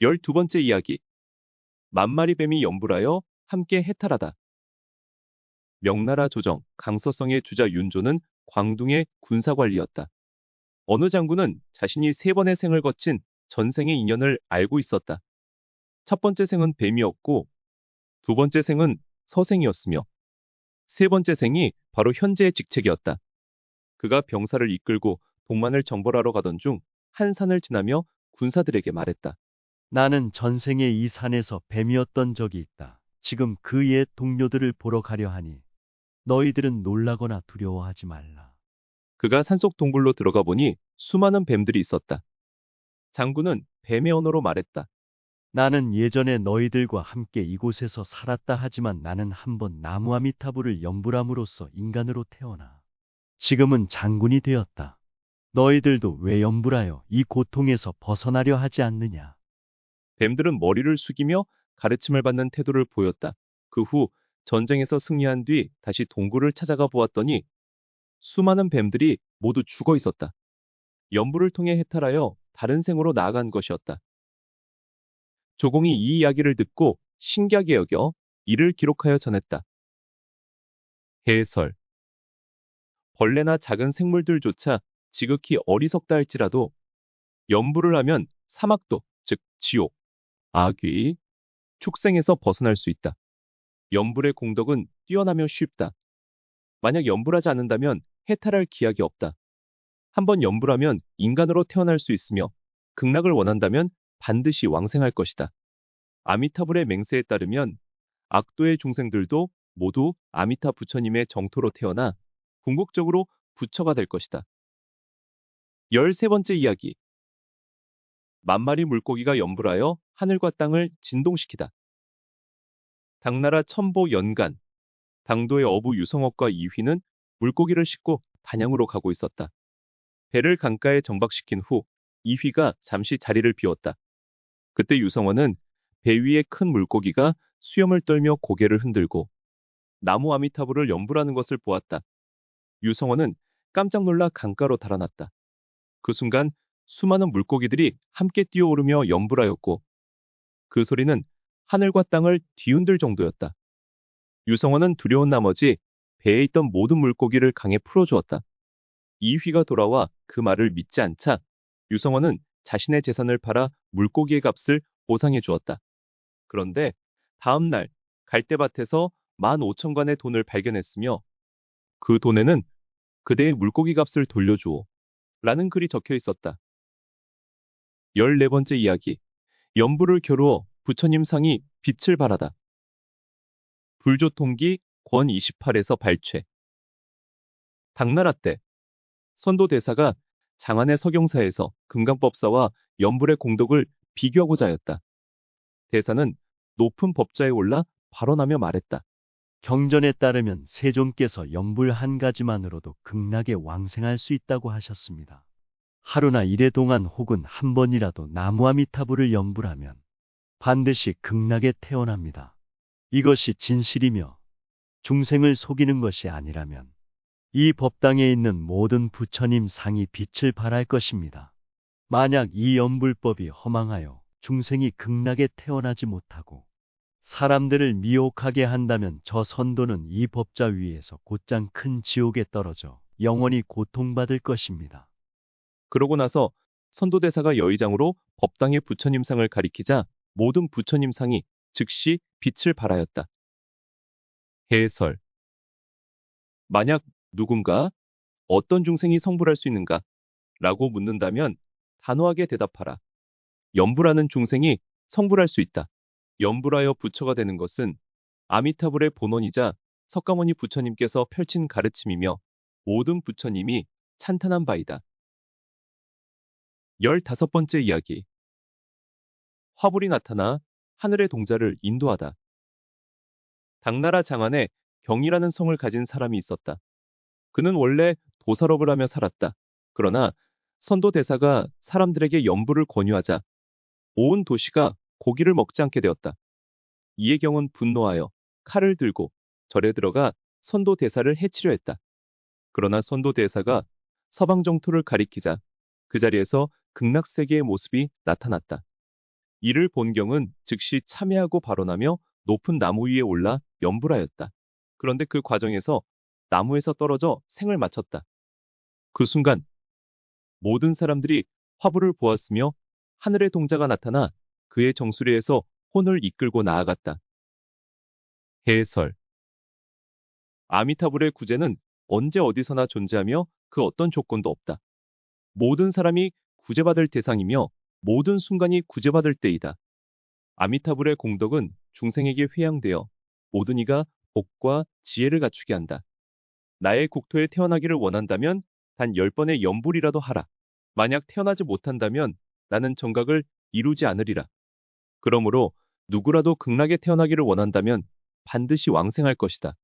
열두 번째 이야기. 만마리 뱀이 연불하여 함께 해탈하다. 명나라 조정 강서성의 주자 윤조는 광둥의 군사관리였다. 어느 장군은 자신이 세 번의 생을 거친 전생의 인연을 알고 있었다. 첫 번째 생은 뱀이었고 두 번째 생은 서생이었으며 세 번째 생이 바로 현재의 직책이었다. 그가 병사를 이끌고 동만을 정벌하러 가던 중 한 산을 지나며 군사들에게 말했다. 나는 전생에 이 산에서 뱀이었던 적이 있다. 지금 그 옛 동료들을 보러 가려 하니 너희들은 놀라거나 두려워하지 말라. 그가 산속 동굴로 들어가 보니 수많은 뱀들이 있었다. 장군은 뱀의 언어로 말했다. 나는 예전에 너희들과 함께 이곳에서 살았다 하지만 나는 한번 나무 아미타불을 연불함으로써 인간으로 태어나 지금은 장군이 되었다. 너희들도 왜 연불하여 이 고통에서 벗어나려 하지 않느냐? 뱀들은 머리를 숙이며 가르침을 받는 태도를 보였다. 그 후 전쟁에서 승리한 뒤 다시 동굴을 찾아가 보았더니 수많은 뱀들이 모두 죽어 있었다. 연부를 통해 해탈하여 다른 생으로 나아간 것이었다. 조공이 이 이야기를 듣고 신기하게 여겨 이를 기록하여 전했다. 해설 벌레나 작은 생물들조차 지극히 어리석다 할지라도 연부를 하면 사막도, 즉 지옥, 악귀, 축생에서 벗어날 수 있다. 연불의 공덕은 뛰어나며 쉽다. 만약 연불하지 않는다면 해탈할 기약이 없다. 한번 연불하면 인간으로 태어날 수 있으며 극락을 원한다면 반드시 왕생할 것이다. 아미타불의 맹세에 따르면 악도의 중생들도 모두 아미타 부처님의 정토로 태어나 궁극적으로 부처가 될 것이다. 열세 번째 이야기. 만마리 물고기가 연불하여 하늘과 땅을 진동시키다. 당나라 첨보 연간, 당도의 어부 유성옥과 이휘는 물고기를 싣고 단양으로 가고 있었다. 배를 강가에 정박시킨 후 이휘가 잠시 자리를 비웠다. 그때 유성원은 배 위에 큰 물고기가 수염을 떨며 고개를 흔들고 나무 아미타불을 연불하는 것을 보았다. 유성원은 깜짝 놀라 강가로 달아났다. 그 순간 수많은 물고기들이 함께 뛰어오르며 연불하였고 그 소리는 하늘과 땅을 뒤흔들 정도였다. 유성원은 두려운 나머지 배에 있던 모든 물고기를 강에 풀어주었다. 이휘가 돌아와 그 말을 믿지 않자 유성원은 자신의 재산을 팔아 물고기의 값을 보상해 주었다. 그런데 다음 날 갈대밭에서 만 오천관의 돈을 발견했으며 그 돈에는 그대의 물고기 값을 돌려주오 라는 글이 적혀 있었다. 14번째 이야기 연부를 겨루어 부처님 상이 빛을 발하다. 불조통기 권 28에서 발췌 당나라 때 선도 대사가 장안의 서경사에서 금강법사와 연불의 공덕을 비교하고자 하였다. 대사는 높은 법자에 올라 발언하며 말했다. 경전에 따르면 세존께서 연불 한 가지만으로도 극락에 왕생할 수 있다고 하셨습니다. 하루나 일해 동안 혹은 한 번이라도 나무아미타불을 연불하면 반드시 극락에 태어납니다. 이것이 진실이며 중생을 속이는 것이 아니라면 이 법당에 있는 모든 부처님 상이 빛을 발할 것입니다. 만약 이 연불법이 허망하여 중생이 극락에 태어나지 못하고 사람들을 미혹하게 한다면 저 선도는 이 법자 위에서 곧장 큰 지옥에 떨어져 영원히 고통받을 것입니다. 그러고 나서 선도대사가 여의장으로 법당의 부처님상을 가리키자 모든 부처님상이 즉시 빛을 발하였다. 해설 만약 누군가 어떤 중생이 성불할 수 있는가? 라고 묻는다면 단호하게 대답하라. 연불하는 중생이 성불할 수 있다. 연불하여 부처가 되는 것은 아미타불의 본원이자 석가모니 부처님께서 펼친 가르침이며 모든 부처님이 찬탄한 바이다. 열다섯 번째 이야기. 화불이 나타나 하늘의 동자를 인도하다. 당나라 장안에 경이라는 성을 가진 사람이 있었다. 그는 원래 도살업을 하며 살았다. 그러나 선도 대사가 사람들에게 연부를 권유하자 온 도시가 고기를 먹지 않게 되었다. 이에 경은 분노하여 칼을 들고 절에 들어가 선도 대사를 해치려 했다. 그러나 선도 대사가 서방 정토를 가리키자 그 자리에서 극락세계의 모습이 나타났다. 이를 본경은 즉시 참회하고 발언하며 높은 나무 위에 올라 연불하였다. 그런데 그 과정에서 나무에서 떨어져 생을 마쳤다. 그 순간 모든 사람들이 화부를 보았으며 하늘의 동자가 나타나 그의 정수리에서 혼을 이끌고 나아갔다. 해설 아미타불의 구제는 언제 어디서나 존재하며 그 어떤 조건도 없다. 모든 사람이 구제받을 대상이며 모든 순간이 구제받을 때이다. 아미타불의 공덕은 중생에게 회양되어 모든 이가 복과 지혜를 갖추게 한다. 나의 국토에 태어나기를 원한다면 단 10번의 연불이라도 하라. 만약 태어나지 못한다면 나는 정각을 이루지 않으리라. 그러므로 누구라도 극락에 태어나기를 원한다면 반드시 왕생할 것이다.